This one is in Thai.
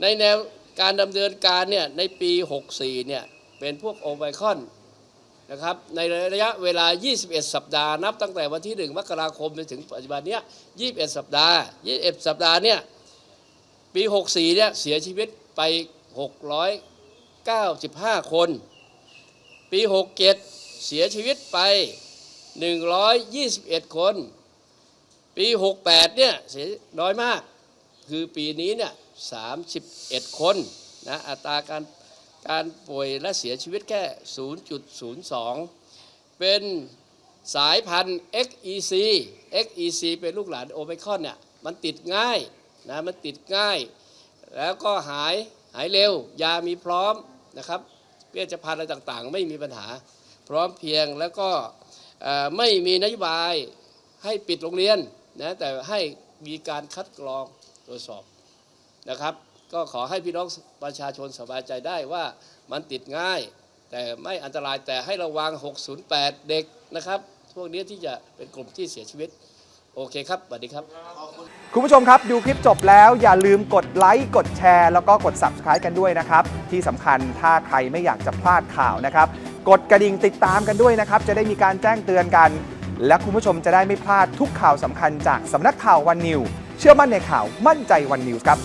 ในแนวการดำเนินการเนี่ยในปี 64 เนี่ยเป็นพวกโอไมคอนนะครับในระยะเวลา 21 สัปดาห์ นับตั้งแต่วันที่ 1 มกราคมจนถึงปัจจุบันเนี้ย21 สัปดาห์ 21 สัปดาห์เนี่ยปี 64 เนี่ยเสียชีวิตไป 695 คน ปี 67 เสียชีวิตไป 121 คน ปี 68 เนี่ยเสียน้อยมาก คือปีนี้เนี่ย 31 คนนะอัตราการการป่วยและเสียชีวิตแค่ 0.02 เป็นสายพันธุ์ XEC XEC เป็นลูกหลานโอไมคอนเนี่ยมันติดง่ายนะมันติดง่าย แล้วก็หายหายเร็ว ยามีพร้อมนะครับเวชภัณฑ์อะไรต่างๆ ไม่มีปัญหา พร้อมเพียงแล้วก็ไม่มีนโยบายให้ปิดโรงเรียนนะแต่ให้มีการคัดกรองตรวจสอบ นะครับ ก็ขอให้พี่น้องประชาชนสบายใจได้ว่ามันติดง่าย แต่ไม่อันตรายแต่ให้ระวัง 608 เด็กนะครับพวกนี้ที่จะเป็นกลุ่มที่เสียชีวิต โอเคครับสวัสดีครับ คุณผู้ชมครับ ดูคลิปจบแล้วอย่าลืมกดไลค์กดแชร์ แล้วก็กด Subscribe กันด้วยนะครับ ที่สำคัญถ้าใครไม่อยากจะพลาดข่าวนะครับ กดกระดิ่งติดตามกันด้วยนะครับ จะได้มีการแจ้งเตือนกัน และคุณผู้ชมจะได้ไม่พลาดทุกข่าวสำคัญจากสำนักข่าววันนิว เชื่อมั่นในข่าวมั่นใจวันนิวครับ